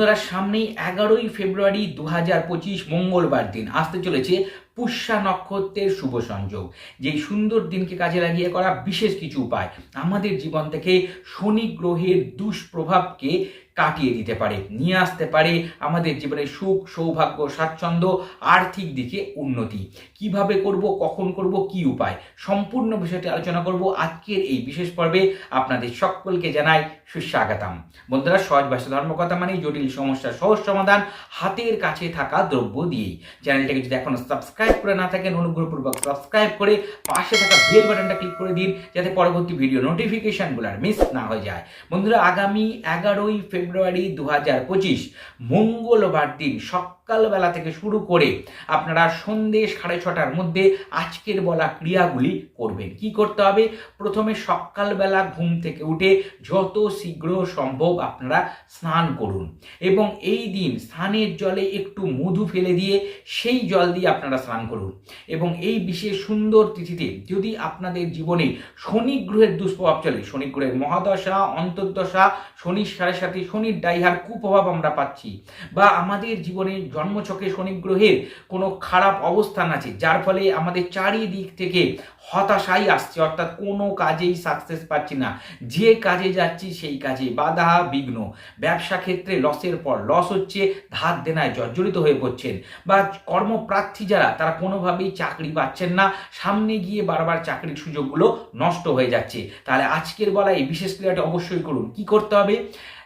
বন্ধুরা সামনেই এগারোই ফেব্রুয়ারি দু হাজার পঁচিশ মঙ্গলবার দিন। আসতে চলেছে পুষ্যা নক্ষত্রের শুভ সংযোগ। যেই সুন্দর দিনকে কাজে লাগিয়ে করা বিশেষ কিছু উপায় আমাদের জীবন থেকে শনি গ্রহের দুষ্প্রভাবকে কাটিয়ে দিতে পারে, নিয়ে আসতে পারে আমাদের জীবনে সুখ, সৌভাগ্য, স্বাচ্ছন্দ্য, আর্থিক দিকে উন্নতি। কীভাবে করব, কখন করব, কি উপায়? সম্পূর্ণ বিষয়টি আলোচনা করব আজকের এই বিশেষ পর্বে। আপনাদের সকলকে জানাই সুস্বাগতম। বন্ধুরা, সহজ ভাষা ধর্মকথা মানে জটিল সমস্যার সহজ সমাধান হাতের কাছে থাকা দ্রব্য দিয়েই। চ্যানেলটাকে যদি এখনও সাবস্ক্রাইব করে না থাকেন, অনুগ্রহপূর্বক সাবস্ক্রাইব করে পাশে থাকা বেল বাটনটা ক্লিক করে দিন, যাতে পরবর্তী ভিডিও নোটিফিকেশানগুলো আর মিস না হয়ে যায়। বন্ধুরা, আগামী এগারোই ফেব্রুয়ারি দু হাজার পঁচিশ, মঙ্গলবার দিন সকালবেলা থেকে শুরু করে আপনারা সন্ধে সাড়ে ছটার মধ্যে আজকের বলা ক্রিয়াগুলি করবেন। কি করতে হবে? প্রথমে সকালবেলা ঘুম থেকে উঠে যত শীঘ্র সম্ভব আপনারা স্নান করুন এবং এই দিন স্নানের জলে একটু মধু ফেলে দিয়ে সেই জল দিয়ে আপনারা স্নান করুন এবং এই বিশেষ সুন্দর তিথিতে যদি আপনাদের জীবনে শনি গ্রহের দুষ্প্রভাব চলে, শনি গ্রহের মহাদশা, অন্তর্দশা, শনির সাড়ে সাথে, শনির ডাইহার কুপ্রভাব আমরা পাচ্ছি বা আমাদের জীবনে জন্মছকে শনি গ্রহের কোনো খারাপ অবস্থান আছে, যার ফলে আমাদের চারিদিক থেকে হতাশাই আসছে, অর্থাৎ কোনো কাজেই সাকসেস পাচ্ছি না। যে কাজে যাচ্ছি সেই কাজে বাধা, বিঘ্ন। ব্যবসা ক্ষেত্রে লসের পর লস হচ্ছে, ধার দেনায় জর্জরিত হয়ে পড়ছেন। বা কর্মপ্রার্থী যারা, তারা কোনোভাবেই চাকরি পাচ্ছেন না, সামনে গিয়ে বারবার চাকরির সুযোগগুলো নষ্ট হয়ে যাচ্ছে। তাহলে আজকের বলা এই বিশেষ ক্রিয়াটা অবশ্যই করুন। কি করতে হবে?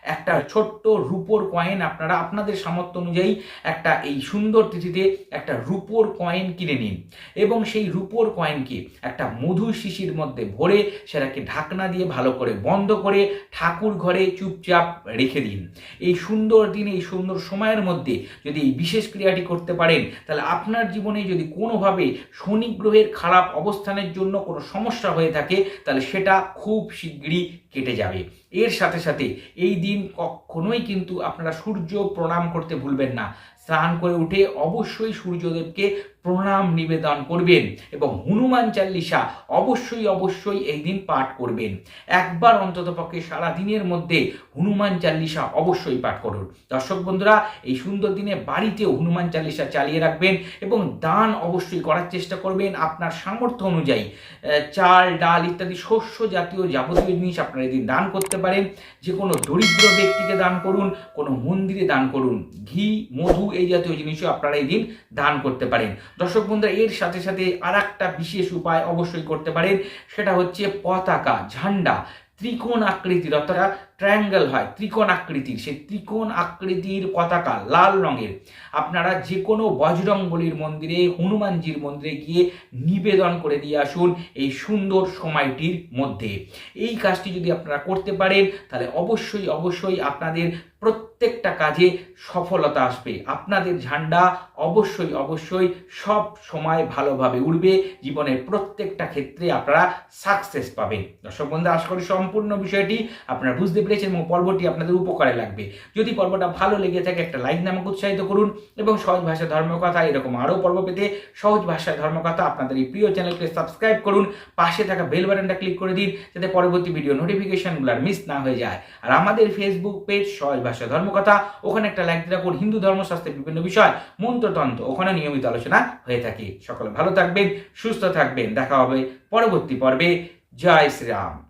একটা ছোট্ট রূপোর কয়েন আপনারা আপনাদের সামর্থ্য অনুযায়ী একটা এই সুন্দর তিথিতে একটা রূপোর কয়েন কিনে নিন। এবং সেই রূপোর কয়েনকে একটা মধু শিশির মধ্যে ভরে সেটাকে ঢাকনা দিয়ে ভালো করে বন্ধ করে ঠাকুর ঘরে চুপচাপ রেখে দিন। এই সুন্দর দিনে, এই সুন্দর সময়ের মধ্যে যদি এই বিশেষ ক্রিয়াটি করতে পারেন, তাহলে আপনার জীবনে যদি কোনোভাবে শনি গ্রহের খারাপ অবস্থানের জন্য কোনো সমস্যা হয়ে থাকে, তাহলে সেটা খুব শীঘ্রই কেটে যাবে। এর সাথে সাথে এই দিন কখনোই কিন্তু আপনারা সূর্য প্রণাম করতে ভুলবেন না। স্নান করে উঠে অবশ্যই সূর্যদেবকে প্রণাম নিবেদন করবেন এবং হনুমান চাল্লিশা অবশ্যই অবশ্যই এই দিন পাঠ করবেন। একবার অন্তত পক্ষে সারাদিনের মধ্যে হনুমান চাল্লিশা অবশ্যই পাঠ করুন। দর্শক বন্ধুরা, এই সুন্দর দিনে বাড়িতে হনুমান চাল্লিশা চালিয়ে রাখবেন এবং দান অবশ্যই করার চেষ্টা করবেন আপনার সামর্থ্য অনুযায়ী। চাল, ডাল ইত্যাদি শস্য জাতীয় যাবতীয় জিনিস আপনারা এদিন দান করতে পারেন। যে কোনো দরিদ্র ব্যক্তিকে দান করুন, কোনো মন্দিরে দান করুন। ঘি, মধু এই জাতীয় জিনিসও আপনারা এই দিন দান করতে পারেন। দর্শক বন্ধুরা, এর সাথে সাথে আর বিশেষ উপায় অবশ্যই করতে পারেন। সেটা হচ্ছে পতাকা, ঝান্ডা, ত্রিকোণ আকৃতির। অর্থাৎ ট্রায়াঙ্গেল হয়, ত্রিকোণ আকৃতির। সেই ত্রিকোণ আকৃতির পতাকা লাল রঙের। আপনারা যে কোনো বজরং বলির মন্দিরে, হনুমানজির মন্দিরে গিয়ে নিবেদন করে দিয়ে আসুন এই সুন্দর সময়টির মধ্যে। এই কাজটি যদি আপনারা করতে পারেন, তাহলে অবশ্যই অবশ্যই আপনাদের প্রত্যেকটা কাজে সফলতা আসবে। আপনাদের ঝান্ডা অবশ্যই অবশ্যই সব সময় ভালোভাবে উঠবে জীবনের প্রত্যেকটা ক্ষেত্রে আপনারা সাকসেস পাবেন। দর্শক বন্ধু আশা করি সম্পূর্ণ বিষয়টি আপনারা বুঝতে পেরেছেন এবং পর্বটি আপনাদের উপকারে লাগবে। যদি পর্বটা ভালো লেগে থাকে, একটা লাইক নামক উৎসাহিত করুন এবং সহজ ভাষা ধর্মকথা, এরকম আরও পর্ব পেতে সহজ ভাষায় ধর্মকথা আপনাদের এই প্রিয় চ্যানেলকে সাবস্ক্রাইব করুন। পাশে থাকা বেল বাটনটা ক্লিক করে দিন, যাতে পরবর্তী ভিডিও নোটিফিকেশনগুলো আর মিস না হয়ে যায়। আর আমাদের ফেসবুক পেজ সহজ ভাষা ধর্মকথা, ওখানে একটা লাইক দিয়ে রাখুন। হিন্দু ধর্মশাস্ত্রের বিভিন্ন বিষয়, মন্ত্রতন্ত্র, ওখানে নিয়মিত আলোচনা হয়ে থাকে। সকলে ভালো থাকবেন, সুস্থ থাকবেন। দেখা হবে পরবর্তী পর্বে। জয় শ্রীরাম।